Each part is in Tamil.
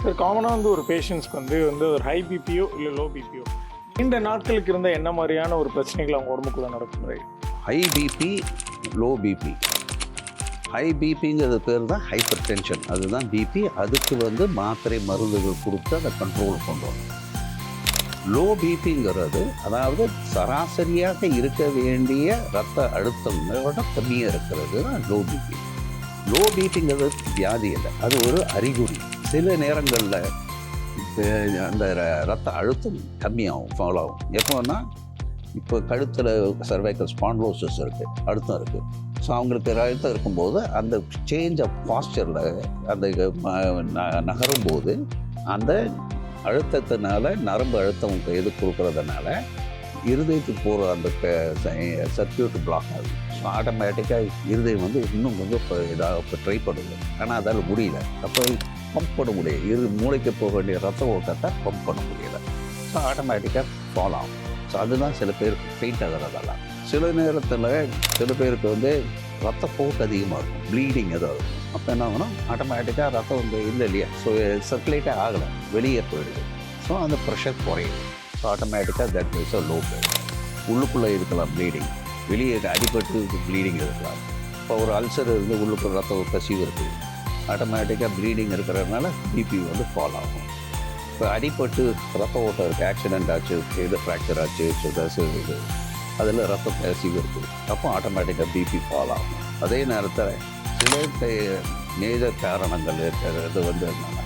சார் காமனாக வந்து ஒரு பேஷண்ட்ஸ்க்கு வந்து வந்து ஒரு ஹை பிபியோ இல்லை லோ பிபியோ இந்த நாட்களுக்கு இருந்த என்ன மாதிரியான ஒரு பிரச்சனைகள் அவங்க உடம்புக்குள்ள நடக்கும் high BP low BP high பிபிங்கிறது பேர் தான் ஹைப்பர் டென்ஷன் அதுதான் பிபி அதுக்கு வந்து மாத்திரை மருந்துகள் கொடுத்து அதை கண்ட்ரோல் பண்ணுறோம் லோ பிபிங்கிறது அதாவது சராசரியாக இருக்க வேண்டிய ரத்த அழுத்தம் விட கம்மியாக இருக்கிறது தான் லோ பிபி லோ பிபிங்கிறது வியாதி இல்லை அது ஒரு அறிகுறி. சில நேரங்களில் அந்த ர- ரத்த அழுத்தம் கம்மியாகும் ஃபாலோ ஆகும். எப்போன்னா இப்போ கழுத்தில் சர்வைக்கல் ஸ்பான்லோசஸ் இருக்குது அழுத்தம் இருக்குது ஸோ அவங்களுக்கு அழுத்தம் இருக்கும்போது அந்த சேஞ்ச் ஆஃப் பாஸ்டரில் அந்த நகரும் போது அந்த அழுத்தத்தினால நரம்பு அழுத்தம் எது கொடுக்கறதுனால இருதயத்துக்கு போகிற அந்த சர்க்கியூட் பிளாக் ஆகுது. ஸோ ஆட்டோமேட்டிக்காக இருதயம் வந்து இன்னும் கொஞ்சம் இப்போ இதாக இப்போ ட்ரை பண்ணுது. ஆனால் அதால் முடியல. அப்போ பம்ப் பண்ண முடியாது இரு மூளைக்கு போக வேண்டிய ரத்த ஓட்டத்தை பம்ப் பண்ண முடியல ஸோ ஆட்டோமேட்டிக்காக ஃபாலோ ஆகும் ஸோ அதுதான் சில பேருக்கு பெயிண்ட் ஆகிறதெல்லாம். சில நேரத்தில் சில பேருக்கு வந்து ரத்தப்போக்கு அதிகமாக இருக்கும் ப்ளீடிங் ஏதாவது அப்போ என்ன ஆகும்னா ஆட்டோமேட்டிக்காக ரத்தம் வந்து இல்லை இல்லையா? ஸோ சர்க்குலேட்டே ஆகலை. வெளியே போயிடுது. ஸோ அந்த ப்ரெஷர் குறையுது. ஸோ ஆட்டோமேட்டிக்காக தட் இஸ் அ லோ உள்ளுக்குள்ளே இருக்கலாம் ப்ளீடிங் வெளியே அடிபட்டு ப்ளீடிங் இருக்கலாம். இப்போ ஒரு அல்சர் இருந்து உள்ளுக்குள்ள ரத்த கசிவு இருக்குது. ஆட்டோமேட்டிக்காக ப்ளீடிங் இருக்கிறதுனால பிபி வந்து ஃபால் ஆகும். இப்போ அடிப்பட்டு ரத்த ஓட்டம் இருக்குது ஆக்சிடெண்ட் ஆச்சு இது ஃப்ராக்சர் ஆச்சு ஸோ இது அதில் ரத்த கசிவு இருக்குது. அப்போ ஆட்டோமேட்டிக்காக பிபி ஃபால் ஆகும். அதே நேரத்தில் சில மேஜர் காரணங்கள் இருக்கிறது வந்து என்னென்னா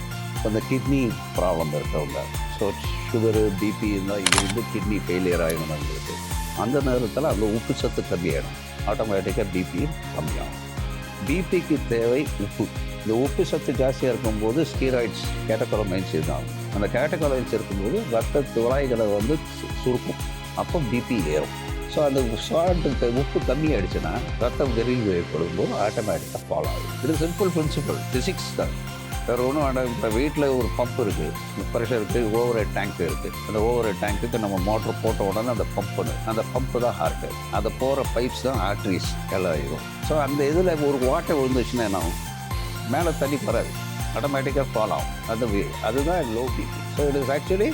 அந்த கிட்னி ப்ராப்ளம் இருக்கவங்க ஸோ சுகரு பிபி இருந்தால் இது வந்து கிட்னி ஃபெயிலியர் ஆகிடும் நம்மளுக்கு. அந்த நேரத்தில் அந்த உப்பு சத்து கம்மியாயிடும். ஆட்டோமேட்டிக்காக பிபி கம்மியாகும். பிபிக்கு தேவை உப்பு. இந்த உப்பு சத்து ஜாஸ்தியாக இருக்கும்போது ஸ்டீராய்ட்ஸ் கேட்டகோலமைன்ஸ் தான் அந்த கேட்டகோலமைன்ஸ் இருக்கும்போது ரத்த துளாய்களை வந்து சுருக்கும். அப்போ பிபி ஏறும். ஸோ அந்த சால்ட்டு உப்பு கம்மியாகிடுச்சுன்னா ரத்தம் விரிவு ஏற்படும் போது ஆட்டோமேட்டிக்காக ஃபாலோ ஆகும். இது சிம்பிள் பிரின்சிபல் ஃபிசிக்ஸ் தான். வேறு ஒன்றும் வேண்டாம். இப்போ வீட்டில் ஒரு பம்ப் இருக்குது ப்ரெஷருக்கு ஓவர் ஹெட் டேங்க் இருக்குது அந்த ஓவர் ஹெட் டேங்க்குக்கு நம்ம மோட்டர் போட்ட உடனே அந்த பம்ப் அந்த பம்ப்பு தான் ஹார்ட்டு அந்த போகிற பைப்ஸ் தான் ஆர்ட்ரிஸ் எல்லாம் ஆகிடும் ஸோ அந்த இதில் ஒரு வாட்டர் விழுந்துச்சுன்னா என்ன ஆகும்? மேலே தண்ணி வராது ஆட்டோமேட்டிக்காக ஃபாலோ ஆகும் அது அதுதான் low BP so it is actually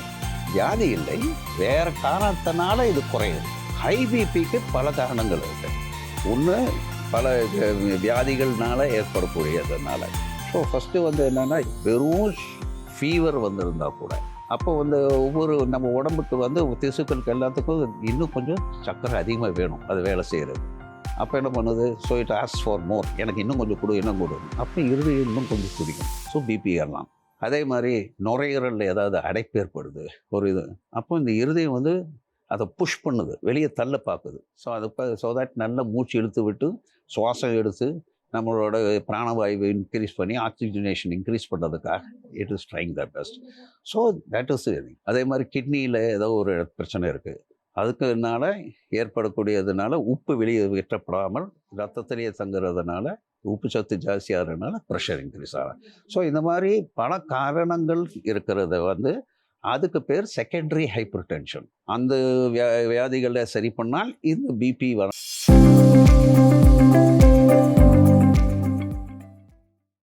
வியாதி இல்லை. வேறு காரணத்தினால இது குறையுது. ஹை பிபிக்கு பல காரணங்கள் இருக்கு. ஒன்று பல வியாதிகள்னால ஏற்படக்கூடியதுனால. ஸோ ஃபஸ்ட்டு வந்து என்னென்னா வெறும் ஃபீவர் வந்திருந்தால் கூட. அப்போ வந்து ஒவ்வொரு நம்ம உடம்புக்கு வந்து திசுக்களுக்கு எல்லாத்துக்கும் இன்னும் கொஞ்சம் சக்கரை அதிகமாக வேணும். அது வேலை செய்கிறது அப்போ என்ன பண்ணுது? So it as far more எனக்கு இன்னும் கொஞ்சம் கொடு இன்னும் கொடு. அப்போ இருதயம் இன்னும் கொஞ்சம் குடிக்கும். ஸோ பிபி ஏறலாம். அதே மாதிரி நுரையீரலில் ஏதாவது அடைப்பு ஏற்படுது. ஒரு இது. அப்போ இந்த இருதயம் வந்து அதை புஷ் பண்ணுது. வெளியே தள்ள பார்க்குது. ஸோ அது ஸோ தட் நல்ல மூச்சு இழுத்து விட்டு சுவாசம் எடுத்து நம்மளோட பிராணவாயுவை இன்க்ரீஸ் பண்ணி ஆக்சிஜனேஷன் இன்க்ரீஸ் பண்ணுறதுக்காக it is trying the best so that is அதே மாதிரி கிட்னியில் ஏதோ ஒரு பிரச்சனை இருக்குது அதுக்குனால ஏற்படக்கூடியதுனால உப்பு வெளியே வெட்டப்படாமல் ரத்தத்திலேயே தங்குறதுனால உப்பு சத்து ஜாஸ்தியாகிறதுனால ப்ரெஷர் இன்க்ரீஸ் ஆகும் ஸோ இந்த மாதிரி பல காரணங்கள் இருக்கிறத வந்து அதுக்கு பேர் செகண்டரி ஹைப்பர் டென்ஷன் அந்த வியா வியாதிகளை சரி பண்ணால் இந்த பிபி வர